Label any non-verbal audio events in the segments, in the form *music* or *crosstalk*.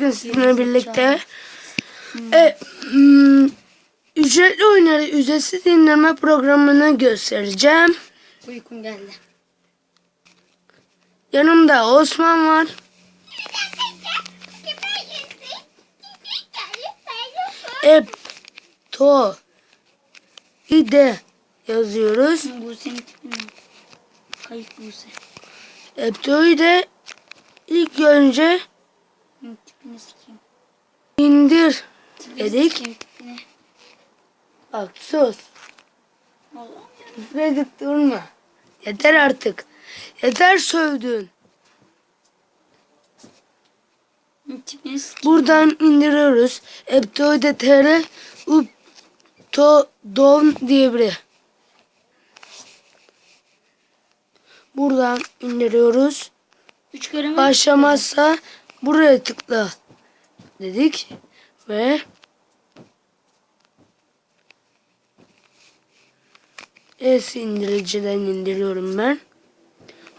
bugün sizinle birlikte e, hmm, ücretli oyunları ücretsiz indirme programını göstereceğim. Uykum geldi. Yanımda Osman var. Epto İde yazıyoruz. Bu senin? Kayıp Buse. Epto'yu da ilk önce Tipini sikeyim. indir Tipini dedik. sikeyim, tipini. Bak sus. Küfredip durma. Yeter artık. Yeter sövdün. Buradan indiriyoruz. Eptoide tr upto don diye biri. Buradan indiriyoruz. Üç kere mi? Başlamazsa buraya tıkla dedik ve es indiriciden indiriyorum ben.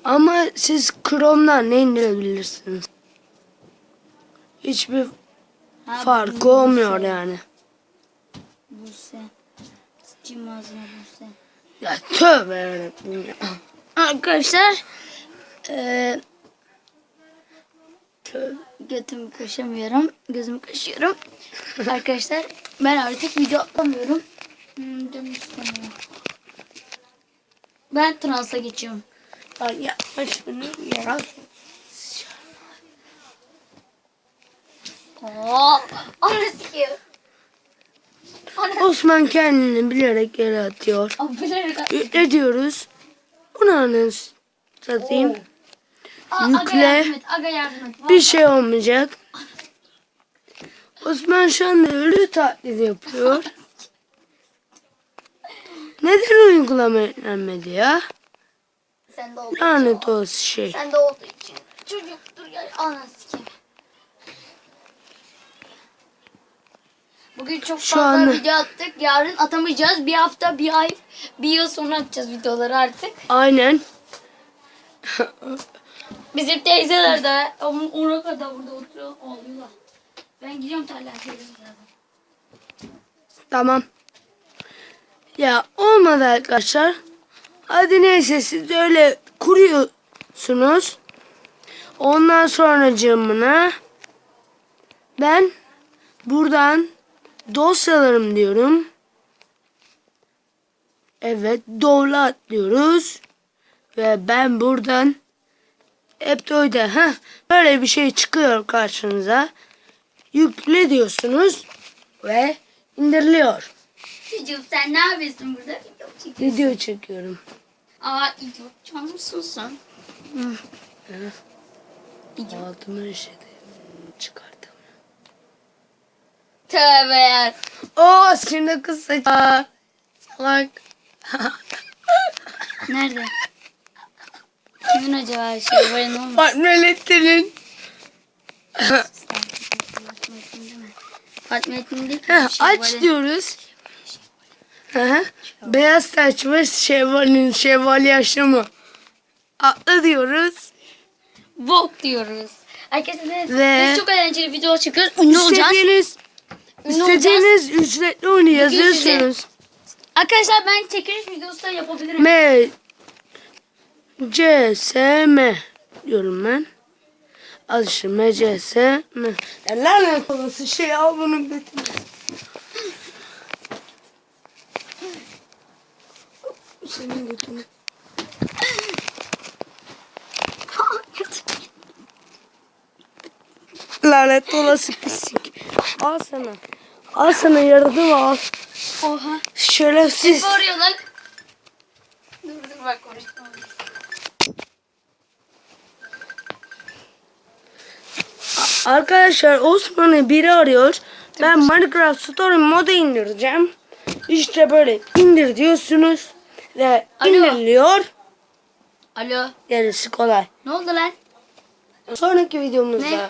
Ama siz Chrome'dan ne indirebilirsiniz? Hiçbir Ha, farkı olmuyor Buse. yani. Buse. Ağzına Buse. Ya tövbe yarabbim ya. Arkadaşlar. Eee götümü kaşımıyorum. Gözümü kaşıyorum. Arkadaşlar ben artık video atlamıyorum. Hmm, canım istemiyor. Ben transa geçiyorum. Ay yapma şunu ya. Oo, anne sikiyor. Osman kendini bilerek yere atıyor. Bilerek at- Yükle diyoruz. Bunu anı satayım. Aa, Yükle. Aga yardım et. Aga yardım et. Bir şey olmayacak. Osman şu anda ölü taklidi yapıyor. *laughs* Neden uygulama yüklenmedi ya? Sen de olduğu için. Lanet olsun şey. Sen de olduğu için. Çocuktur ya. Anne sikeyim. Bugün çok Şu fazla anda- video attık. Yarın atamayacağız. Bir hafta, bir ay, bir yıl sonra atacağız videoları artık. Aynen. *laughs* Bizim teyzeler de on- ona kadar burada oturuyor, ağlıyorlar. Ben gidiyorum tarlaya geliyorum. Tamam. Ya olmadı arkadaşlar. Hadi neyse siz öyle kuruyorsunuz. Ondan sonra camına ben buradan dosyalarım diyorum. Evet doğru atlıyoruz. Ve ben buradan Eptoy'da ha böyle bir şey çıkıyor karşınıza. Yükle diyorsunuz ve indiriliyor. Çocuğum sen ne yapıyorsun burada? Video çekiyorsun. Video çekiyorum. Aa idiot mısın sen? İdiot. Altıma işedi. Çıkardım. Tövbe ya. Oo şimdi kız saçı. Salak. *laughs* Nerede? Kimin acaba şey var ne olmuş? Fatma Lettin'in. Fatma Etin değil ki. Şey aç var. diyoruz. Hı. Beyaz saçmış şevalin şeval yaşlı mı? Atla diyoruz. Bok diyoruz. Arkadaşlar Ve- biz çok eğlenceli video çekiyoruz. Ünlü olacağız. İstediğiniz, Ünlü olacağız. istediğiniz ücretli oyunu yazıyorsunuz. Arkadaşlar ben çekiliş videosu da yapabilirim. M C S M diyorum ben. Al işte M C S M. Ya lanet olası şey al bunu götür. Senin götünü. Lanet olası pislik. Al sana. Al sana yaradım al. Oha. Şerefsiz. Efe arıyor lan. Dur dur bak konuşma. Arkadaşlar Osman'ı biri arıyor. Ben Minecraft Story modu indireceğim. İşte böyle indir diyorsunuz. Ve Alo. indiriliyor. Alo. Gerisi kolay. Ne oldu lan? Sonraki videomuzda Ne?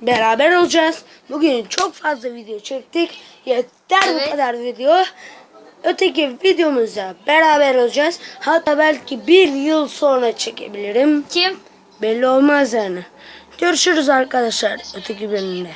beraber olacağız. Bugün çok fazla video çektik. Yeter Evet. bu kadar video. Öteki videomuzda beraber olacağız. Hatta belki bir yıl sonra çekebilirim. Kim? Belli olmaz yani. Görüşürüz arkadaşlar öteki bölümde.